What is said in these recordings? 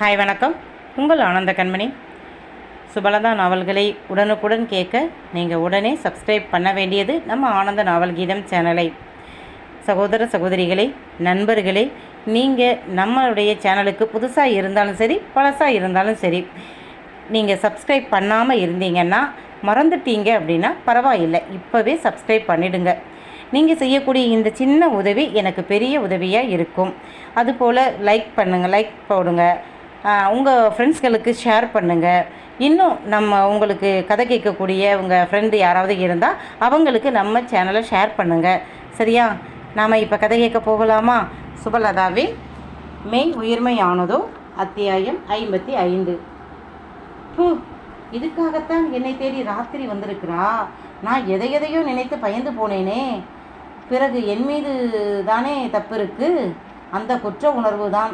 Hi வணக்கம். உங்கள் ஆனந்த கண்மணி. சுபலதா நாவல்களை உடனுக்குடன் கேட்க நீங்கள் உடனே சப்ஸ்கிரைப் பண்ண வேண்டியது நம்ம ஆனந்த நாவல் கீதம் சேனலை. சகோதர சகோதரிகளை நண்பர்களே நீங்கள் நம்மளுடைய சேனலுக்கு புதுசாக இருந்தாலும் சரி பழசாக இருந்தாலும் சரி நீங்கள் சப்ஸ்கிரைப் பண்ணாமல் இருந்தீங்கன்னா மறந்துட்டீங்க அப்படின்னா பரவாயில்லை. இப்போவே சப்ஸ்கிரைப் பண்ணிடுங்க. நீங்கள் செய்யக்கூடிய இந்த சின்ன உதவி எனக்கு பெரிய உதவியாக இருக்கும். அதுபோல் லைக் பண்ணுங்கள் லைக் போடுங்க. உங்கள் ஃப்ரெண்ட்ஸ்களுக்கு ஷேர் பண்ணுங்கள் இன்னும் நம்ம உங்களுக்கு கதை கேட்கக்கூடிய உங்கள் ஃப்ரெண்டு யாராவது இருந்தால் அவங்களுக்கு நம்ம சேனலை ஷேர் பண்ணுங்கள் சரியா? நாம் இப்போ கதை கேட்க போகலாமா? சுபலதாவின் மெய் உயிர்மையானதோ அத்தியாயம் ஐம்பத்தி ஐந்து. ஹூ இதுக்காகத்தான் என்னை தேடி ராத்திரி வந்திருக்கிறா. நான் எதை எதையோ நினைத்து பயந்து போனேனே. பிறகு என் மீது தானே தப்பு இருக்குது அந்த குற்ற உணர்வு தான்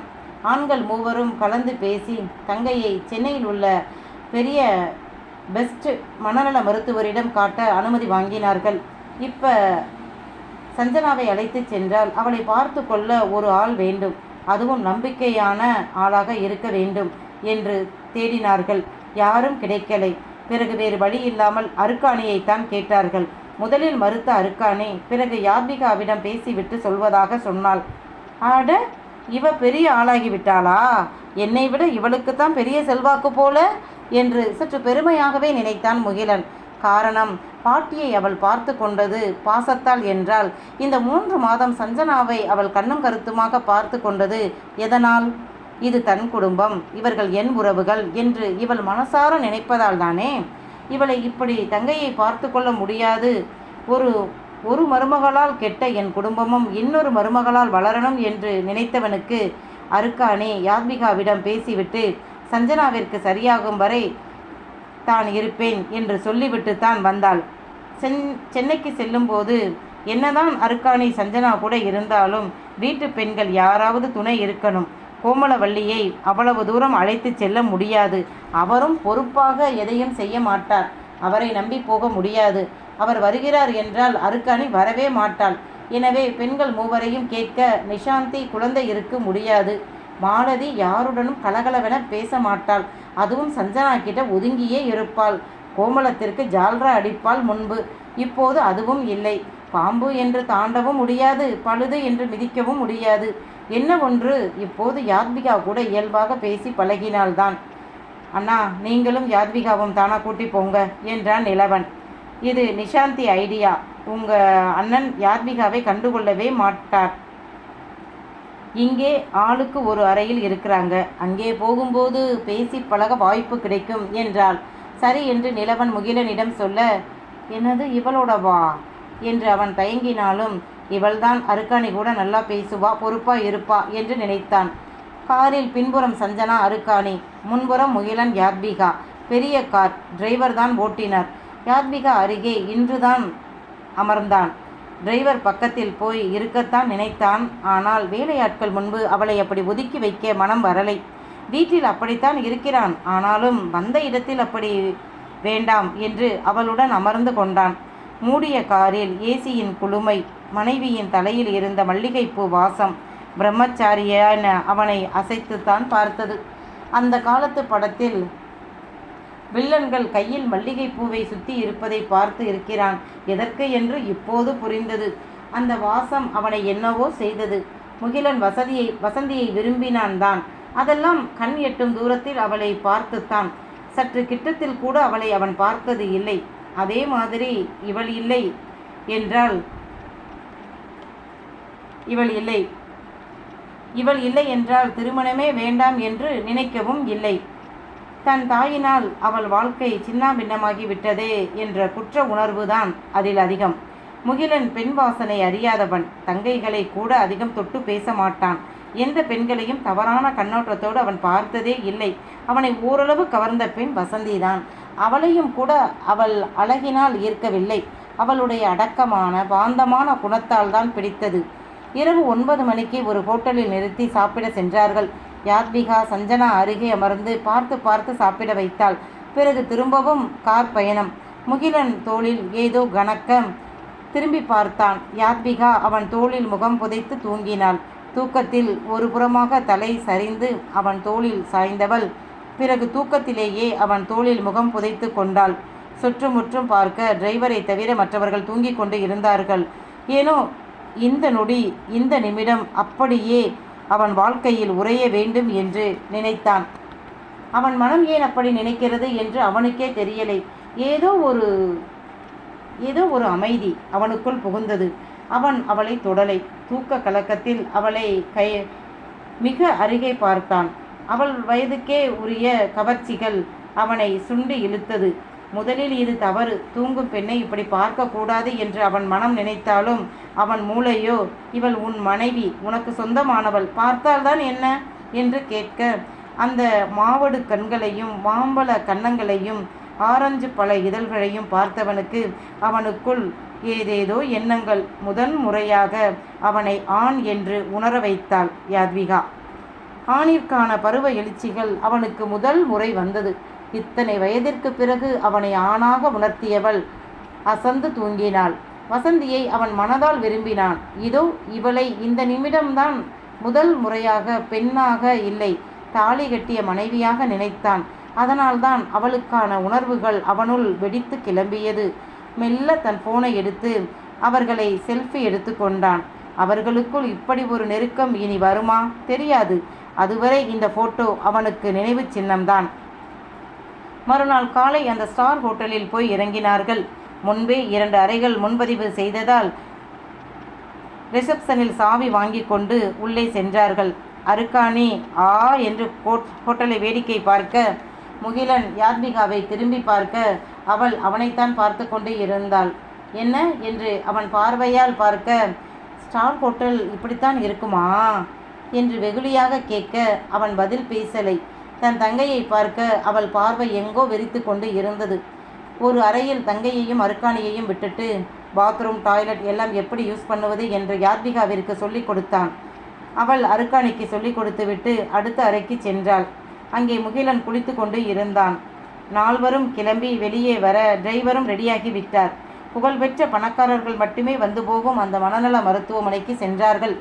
ஆண்கள் மூவரும் கலந்து பேசி தங்கையை சென்னையில் உள்ள பெரிய பெஸ்ட் மனநல மருத்துவரிடம் காட்ட அனுமதி வாங்கினார்கள். இப்போ சஞ்சனாவை அழைத்து சென்றால் அவளை பார்த்து கொள்ள ஒரு ஆள் வேண்டும். அதுவும் நம்பிக்கையான ஆளாக இருக்க வேண்டும் என்று தேடினார்கள். யாரும் கிடைக்கலை. பிறகு வேறு வழி இல்லாமல் அருக்காணியைத்தான் கேட்டார்கள். முதலில் மறுத்த அருக்காணி பிறகு யாத்மிகாவிடம் பேசிவிட்டு சொல்வதாக சொன்னாள். ஆட இவ பெரிய ஆளாகி விட்டாளா என்னை விட இவளுக்குத்தான் பெரிய செல்வாக்கு போல என்று சற்று பெருமையாகவே நினைத்தான் முகிலன். காரணம் பாட்டியை அவள் பார்த்து கொண்டது பாசத்தால் என்றால் இந்த மூன்று மாதம் சஞ்சனாவை அவள் கண்ணும் கருத்துமாக பார்த்து கொண்டது எதனால்? இது தன் குடும்பம் இவர்கள் என் உறவுகள் என்று இவள் மனசார நினைப்பதால் தானே? இவளை இப்படி தங்கையை பார்த்து கொள்ள முடியாது. ஒரு ஒரு மருமகளால் கெட்ட என் குடும்பமும் இன்னொரு மருமகளால் வளரணும் என்று நினைத்தவனுக்கு அருக்கானே யாத்மிகாவிடம் பேசிவிட்டு சஞ்சனாவிற்கு சரியாகும் வரை தான் இருப்பேன் என்று சொல்லிவிட்டு தான் வந்தாள். சென் சென்னைக்கு செல்லும்போது என்னதான் அருக்காணி சஞ்சனா கூட இருந்தாலும் வீட்டு பெண்கள் யாராவது துணை இருக்கணும். கோமலவள்ளியை அவ்வளவு தூரம் அழைத்து செல்ல முடியாது. அவரும் பொறுப்பாக எதையும் செய்ய மாட்டார். அவரை நம்பி போக முடியாது. அவர் வருகிறார் என்றால் அருக்காணி வரவே மாட்டாள். எனவே பெண்கள் மூவரையும் கேட்க நிஷாந்தி குழந்தை இருக்க முடியாது. மாலதி யாருடனும் கலகலவென பேச மாட்டாள் அதுவும் சஞ்சனா கிட்ட ஒதுங்கியே இருப்பாள். கோமலத்திற்கு ஜால்ரா அடிப்பாள் முன்பு. இப்போது அதுவும் இல்லை. பாம்பு என்று தாண்டவும் முடியாது. பழுது என்று மிதிக்கவும் முடியாது. என்ன ஒன்று? இப்போது யாத்விகா கூட இயல்பாக பேசி பழகினால்தான் அண்ணா நீங்களும் யாத்விகாவும் தானா கூட்டி போங்க என்றான் நிலவன். இது நிஷாந்தி ஐடியா. உங்கள் அண்ணன் யாத்விகாவை கண்டுகொள்ளவே மாட்டார். இங்கே ஆளுக்கு ஒரு அறையில் இருக்கிறாங்க. அங்கே போகும்போது பேசி பழக வாய்ப்பு கிடைக்கும் என்றாள். சரி என்று நிலவன் முகிலனிடம் சொல்ல என்னது இவளோடவா? என்று அவன் தயங்கினாலும் இவள்தான் அருக்காணி கூட நல்லா பேசுவா பொறுப்பா இருப்பா என்று நினைத்தான். காரில் பின்புறம் சஞ்சனா அருக்காணி முன்புறம் முகிலன் யாத்பிகா பெரிய கார் டிரைவர் தான் ஓட்டினார். யாத்விகா அருகே இன்றுதான் அமர்ந்தான். டிரைவர் பக்கத்தில் போய் இருக்கத்தான் நினைத்தான். ஆனால் வேலையாட்கள் முன்பு அவளை அப்படி ஒதுக்கி வைக்க மனம் வரலை. வீட்டில் அப்படித்தான் இருக்கிறான். ஆனாலும் வந்த இடத்தில் அப்படி வேண்டாம் என்று அவளுடன் அமர்ந்து கொண்டான். மூடிய காரில் ஏசியின் குளுமை மனைவியின் தலையில் இருந்த மல்லிகைப்பூ வாசம் பிரம்மச்சாரியான அவனை அசைத்துத்தான் பார்த்தது. அந்த காலத்து படத்தில் வில்லன்கள் கையில் மல்லிகைப்பூவை சுத்தி இருப்பதை பார்த்து இருக்கிறான். எதற்கு என்று இப்போது புரிந்தது. அந்த வாசம் அவனை என்னவோ செய்தது. முகிலன் வசதியை வசந்தியை விரும்பினான் தான். அதெல்லாம் கண் எட்டும் தூரத்தில் அவளை பார்த்துத்தான். சற்று கிட்டத்தில் கூட அவளை அவன் பார்த்தது இல்லை. அதே மாதிரி இவள் இல்லை என்றால் இவள் இல்லை. இவள் இல்லை என்றால் திருமணமே வேண்டாம் என்று நினைக்கவும் இல்லை. தன் தாயினால் அவள் வாழ்க்கை சின்னாபின்னமாகி விட்டதே என்ற குற்ற உணர்வுதான் அதில் அதிகம். முகிலன் பெண் வாசனை அறியாதவன் தங்கைகளை கூட அதிகம் தொட்டு பேச மாட்டான் எந்த பெண்களையும் தவறான கண்ணோட்டத்தோடு அவன் பார்த்ததே இல்லை. அவனை ஓரளவு கவர்ந்த பெண் வசந்திதான். அவளையும் கூட அவள் அழகினால் ஈர்க்கவில்லை. அவளுடைய அடக்கமான பாந்தமான குணத்தால் தான் பிடித்தது. இரவு ஒன்பது மணிக்கு ஒரு ஹோட்டலில் நிறுத்தி சாப்பிட சென்றார்கள். யாத்விகா சஞ்சனா அருகே அமர்ந்து பார்த்து பார்த்து சாப்பிட வைத்தாள். பிறகு திரும்பவும் கார் பயணம். முகிலன் தோளில் ஏதோ கணக்கம் திரும்பி பார்த்தான். யாத்விகா அவன் தோளில் முகம் புதைத்து தூங்கினாள். தூக்கத்தில் ஒரு புறமாக தலை சரிந்து அவன் தோளில் சாய்ந்தவள். பிறகு தூக்கத்திலேயே அவன் தோளில் முகம் புதைத்து கொண்டாள். சுற்றுமுற்றும் பார்க்க டிரைவரை தவிர மற்றவர்கள் தூங்கிக் கொண்டு இருந்தார்கள். ஏனோ இந்த நொடி இந்த நிமிடம் அப்படியே அவன் வாழ்க்கையில் உறைய வேண்டும் என்று நினைத்தான். அவன் மனம் ஏன் அப்படி நினைக்கிறது என்று அவனுக்கே தெரியலை. ஏதோ ஒரு ஏதோ ஒரு அமைதி அவனுக்குள் புகுந்தது. அவன் அவளை தொடலை. தூக்க கலக்கத்தில் அவளை கை மிக அருகே பார்த்தான். அவள் வயதுக்கே உரிய கவர்ச்சிகள் அவனை சுண்டி இழுத்தது. முதலில் இது தவறு. தூங்கும் பெண்ணை இப்படி பார்க்கக்கூடாது என்று அவன் மனம் நினைத்தாலும் அவன் மூளையோ இவள் உன் மனைவி உனக்கு சொந்தமானவள் பார்த்தால்தான் என்ன? என்று கேட்க அந்த மாவடு கண்களையும் மாம்பழ கன்னங்களையும் ஆரஞ்சு பல இதழ்களையும் பார்த்தவனுக்கு அவனுக்குள் ஏதேதோ எண்ணங்கள். முதன் முறையாக அவனை ஆண் என்று உணர வைத்தாள் யாத்விகா. ஆணிற்கான பருவ எழுச்சிகள் அவனுக்கு முதல் முறை வந்தது. இத்தனை வயதிற்கு பிறகு அவனை ஆணாக உணர்த்தியவள். அசந்து தூங்கினாள். வசந்தியை அவன் மனதால் விரும்பினான். இதோ இவளை இந்த நிமிடம்தான் முதல் முறையாக பெண்ணாக இல்லை தாலி கட்டிய மனைவியாக நினைத்தான். அதனால்தான் அவளுக்கான உணர்வுகள் அவனுள் வெடித்து கிளம்பியது. மெல்ல தன் போனை எடுத்து அவர்களை செல்ஃபி எடுத்து கொண்டான். அவர்களுக்குள் இப்படி ஒரு நெருக்கம் இனி வருமா? தெரியாது. அதுவரை இந்த போட்டோ அவனுக்கு நினைவு சின்னம்தான். மறுநாள் காலை அந்த ஸ்டார் ஹோட்டலில் போய் இறங்கினார்கள். முன்பே இரண்டு அறைகள் முன்பதிவு செய்ததால் ரிசப்ஷனில் சாவி வாங்கி கொண்டு உள்ளே சென்றார்கள். அருக்காணி ஆ என்று ஹோட்டலை வேடிக்கை பார்க்க முகிலன் யாத்மிகாவை திரும்பி பார்க்க அவள் அவனைத்தான் பார்த்து கொண்டு இருந்தாள். என்ன? என்று அவன் பார்வையால் பார்க்க ஸ்டார் ஹோட்டல் இப்படித்தான் இருக்குமா? என்று வெகுளியாக கேட்க அவன் பதில் பேசலை. தன் தங்கையை பார்க்க அவள் பார்வை எங்கோ வெறித்து கொண்டு இருந்தது. ஒரு அறையில் தங்கையையும் அருக்காணியையும் விட்டுட்டு பாத்ரூம் டாய்லெட் எல்லாம் எப்படி யூஸ் பண்ணுவது என்று யாத்விகாவிற்கு சொல்லிக் கொடுத்தான். அவள் அருக்காணிக்கு சொல்லிக் கொடுத்துவிட்டு அடுத்த அறைக்கு சென்றாள். அங்கே முகிலன் குளித்து கொண்டு இருந்தான். நால்வரும் கிளம்பி வெளியே வர டிரைவரும் ரெடியாகி விட்டார். புகழ்பெற்ற பணக்காரர்கள் மட்டுமே வந்து போகும் அந்த மனநல மருத்துவமனைக்கு சென்றார்கள்.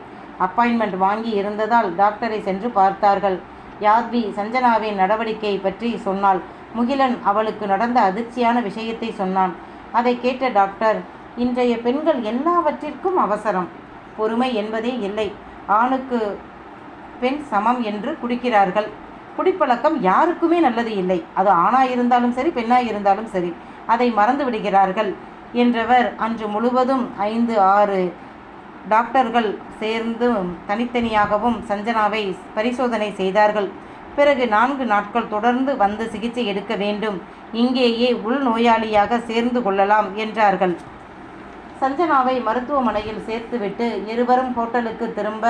அப்பாயின்மெண்ட் வாங்கி இருந்ததால் டாக்டரை சென்று பார்த்தார்கள். யாத்வி சஞ்சனாவின் நடவடிக்கை பற்றி சொன்னாள். முகிலன் அவளுக்கு நடந்த அதிர்ச்சியான விஷயத்தை சொன்னான். அதை கேட்ட டாக்டர் இன்றைய பெண்கள் எல்லாவற்றிற்கும் அவசரம். பொறுமை என்பதே இல்லை. ஆணுக்கு பெண் சமம் என்று குடிக்கிறார்கள். குடிப்பழக்கம் யாருக்குமே நல்லது இல்லை. அது ஆணாக இருந்தாலும் சரி பெண்ணாக இருந்தாலும் சரி. அதை மறந்து விடுகிறார்கள். என்றவர் அன்று முழுவதும் ஐந்து ஆறு டாக்டர்கள் சேர்ந்து தனித்தனியாகவும் சஞ்சனாவை பரிசோதனை செய்தார்கள். பிறகு நான்கு நாட்கள் தொடர்ந்து வந்து சிகிச்சை எடுக்க வேண்டும். இங்கேயே உள்நோயாளியாக சேர்ந்து கொள்ளலாம் என்றார்கள். சஞ்சனாவை மருத்துவமனையில் சேர்த்துவிட்டு இருவரும் ஹோட்டலுக்கு திரும்ப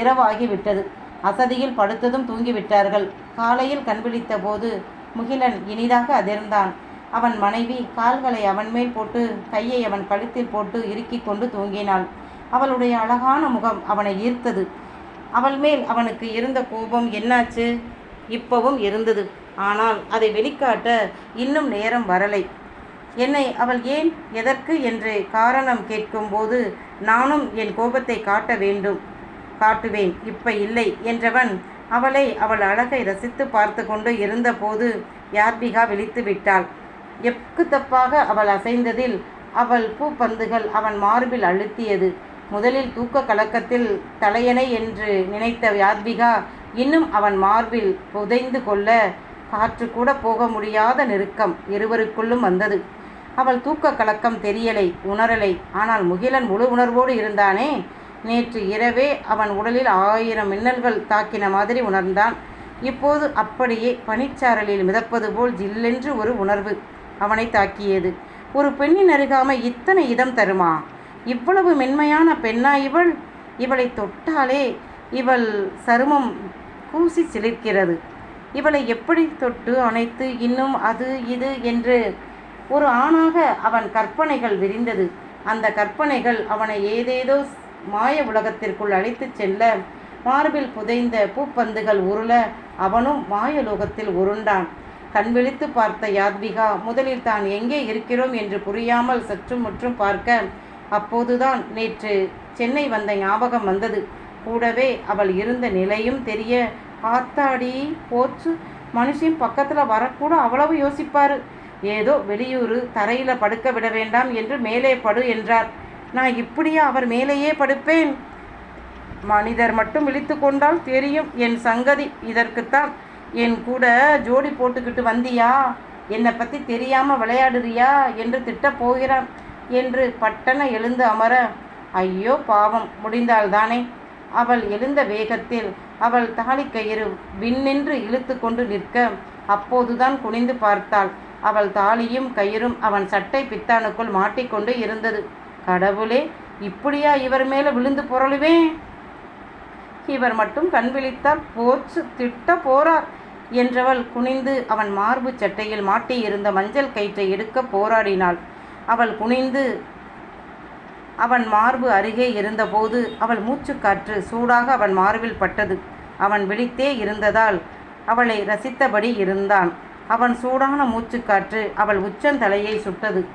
இரவாகிவிட்டது. அசதியில் படுத்ததும் தூங்கிவிட்டார்கள். காலையில் கண்விழித்த போது முகிலன் இனிதாக அதிர்ந்தான். அவன் மனைவி கால்களை அவன் மேல் போட்டு கையை அவன் கழுத்தில் போட்டு இறுக்கிக் கொண்டு தூங்கினாள். அவளுடைய அழகான முகம் அவனை ஈர்த்தது. அவள் மேல் அவனுக்கு இருந்த கோபம் என்னாச்சு? இப்பவும் இருந்தது. ஆனால் அதை வெளிக்காட்ட இன்னும் நேரம் வரலை. என்னை அவள் ஏன் எதற்கு என்று காரணம் கேட்கும்போது நானும் என் கோபத்தை காட்ட வேண்டும். காட்டுவேன் இப்ப இல்லை என்றவன் அவளை அவள் அழகை ரசித்து பார்த்து கொண்டு இருந்தபோது யார்பிகா விழித்து விட்டாள். எக்கு தப்பாக அவள் அசைந்ததில் அவள் பூப்பந்துகள் அவன் மார்பில் அழுத்தியது. முதலில் தூக்க கலக்கத்தில் தலையணை என்று நினைத்த யாத்விகா இன்னும் அவன் மார்பில் புதைந்து கொள்ள காற்று கூட போக முடியாத நெருக்கம் இருவருக்குள்ளும் வந்தது. அவள் தூக்க கலக்கம் தெரியலை உணரலை. ஆனால் முகிலன் முழு உணர்வோடு இருந்தானே. நேற்று இரவே அவன் உடலில் ஆயிரம் மின்னல்கள் தாக்கின மாதிரி உணர்ந்தான். இப்போது அப்படியே பனிச்சாரலில் மிதப்பது போல் ஜில்லென்று ஒரு உணர்வு அவனை தாக்கியது. ஒரு பெண்ணின் அருகாமை இத்தனை இதம் தருமா? இவ்வளவு மென்மையான பெண்ணா இவள்? இவளை தொட்டாலே இவள் சருமம் கூசி சிலிர்க்கிறது. இவளை எப்படி தொட்டு அணைத்து இன்னும் அது இது என்று ஒரு ஆணாக அவன் கற்பனைகள் விரிந்தது. அந்த கற்பனைகள் அவனை ஏதேதோ மாய உலகத்திற்குள் அழைத்துச் செல்ல மார்பில் புதைந்த பூப்பந்துகள் உருள அவனும் மாயலோகத்தில் உருண்டான். கண் விழித்து பார்த்த யாத்விகா முதலில் தான் எங்கே இருக்கிறோம்? என்று புரியாமல் சற்றும் முற்றும் பார்க்க அப்போதுதான் நேற்று சென்னை வந்த ஞாபகம் வந்தது. கூடவே அவள் இருந்த நிலையும் தெரிய ஆத்தாடி போச்சு. மனுஷன் பக்கத்தில் வரக்கூட அவ்வளவு யோசிப்பார். ஏதோ வெளியூர் தரையில் படுக்க விட வேண்டாம் என்று மேலே படு என்றார். நான் இப்படியே அவர் மேலேயே படுப்பேன்? மனிதர் மட்டும் விழித்து கொண்டால் தெரியும் என் சங்கதி. இதற்குத்தான் என் கூட ஜோடி போட்டுக்கிட்டு வந்தியா? என்னை பற்றி தெரியாமல் விளையாடுறியா? என்று திட்டப் போகிறான். என்று பட்டன எழுந்து அமர ஐயோ பாவம் முடிந்தால்தானே அவள் எழுந்த வேகத்தில் அவள் தாலிக்கயிறு விண்ணென்று இழுத்து கொண்டு நிற்க அப்போதுதான் குனிந்து பார்த்தாள். அவள் தாலியும் கயிறும் அவன் சட்டை பித்தானுக்குள் மாட்டிக்கொண்டு இருந்தது. கடவுளே இப்படியா இவர் மேலே விழுந்து பொருளுவேன் இவர் மட்டும் கண் விழித்தால் போச்சு திட்ட போறார் என்றவள் குனிந்து அவன் மார்பு சட்டையில் மாட்டியிருந்த மஞ்சள் கயிற்றை எடுக்க போராடினாள். அவள் குனிந்து அவன் மார்பு அருகே இருந்தபோது அவள் மூச்சுக்காற்று சூடாக அவன் மார்பில் பட்டது. அவன் விழித்தே இருந்ததால் அவளை ரசித்தபடி இருந்தான். அவன் சூடான மூச்சுக்காற்று அவள் உச்சந்தலையை சுட்டது.